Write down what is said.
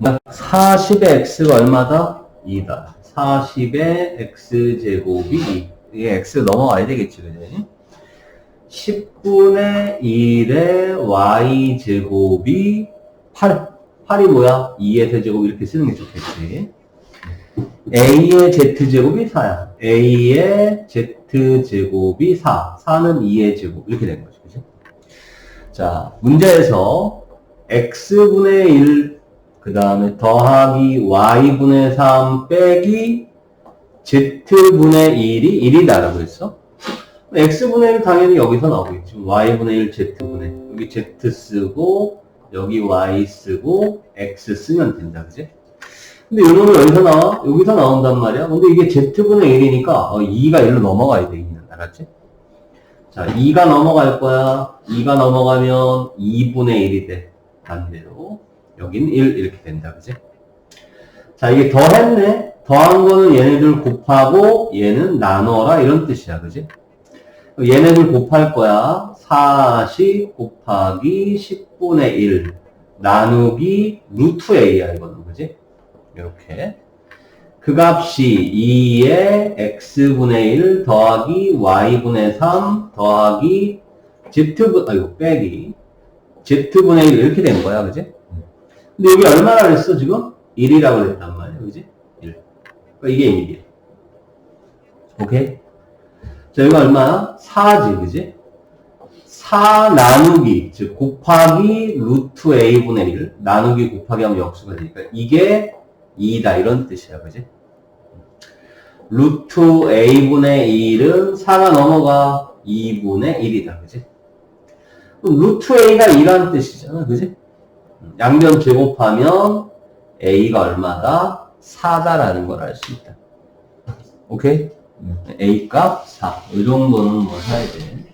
40의 x가 얼마다? 2다. 40의 x제곱이 2. 이게 x 넘어가야 되겠지, 그지? 10분의 1의 y제곱이 8. 8이 뭐야? 2의 세제곱 이렇게 쓰는 게 좋겠지. a의 z제곱이 4야. a의 z제곱이 4. 4는 2의 제곱. 이렇게 된 거죠. 그지? 자, 문제에서 x분의 1, 그 다음에 더하기 y분의 3 빼기 z분의 1이 1이다라고 했어. x분의 1 당연히 여기서 나오겠지. y분의 1 z분의 여기 z 쓰고 여기 y 쓰고 x 쓰면 된다. 그지? 근데 요놈이 어디서 나와? 여기서 나온단 말이야. 근데 이게 z분의 1이니까 어, 2가 1로 넘어가야 돼. 2는. 알았지? 자, 2가 넘어갈 거야. 2가 넘어가면 2분의 1이 돼. 반대로. 여긴 1 이렇게 된다. 그지? 자, 이게 더했네. 더한 거는 얘네들 곱하고 얘는 나눠라 이런 뜻이야. 그지? 얘네들 곱할 거야. 40 곱하기 10분의 1 나누기 루트 a야 이거는. 그지? 이렇게. 그 값이 2의 x분의 1 더하기 y분의 3 더하기 z분, 아이고, 빼기. z분의 1 이렇게 된 거야, 그지? 근데 여기 얼마나 그랬어, 지금? 1이라고 그랬단 말이야, 그지? 1. 그러니까 이게 1이야. 오케이? 자, 여기가 얼마야? 4지, 그지? 4 나누기, 즉, 곱하기 루트 a분의 1. 나누기 곱하기 하면 역수가 되니까 이게 2다, 이런 뜻이야, 그지? 루트 a분의 1은 4가 넘어가 2분의 1이다. 그지? 루트 a가 2라는 뜻이잖아. 그지? 양변 제곱하면 a가 얼마다? 4다라는 걸 알 수 있다. 오케이? a 값 4. 이 정도는 뭐 사야 돼.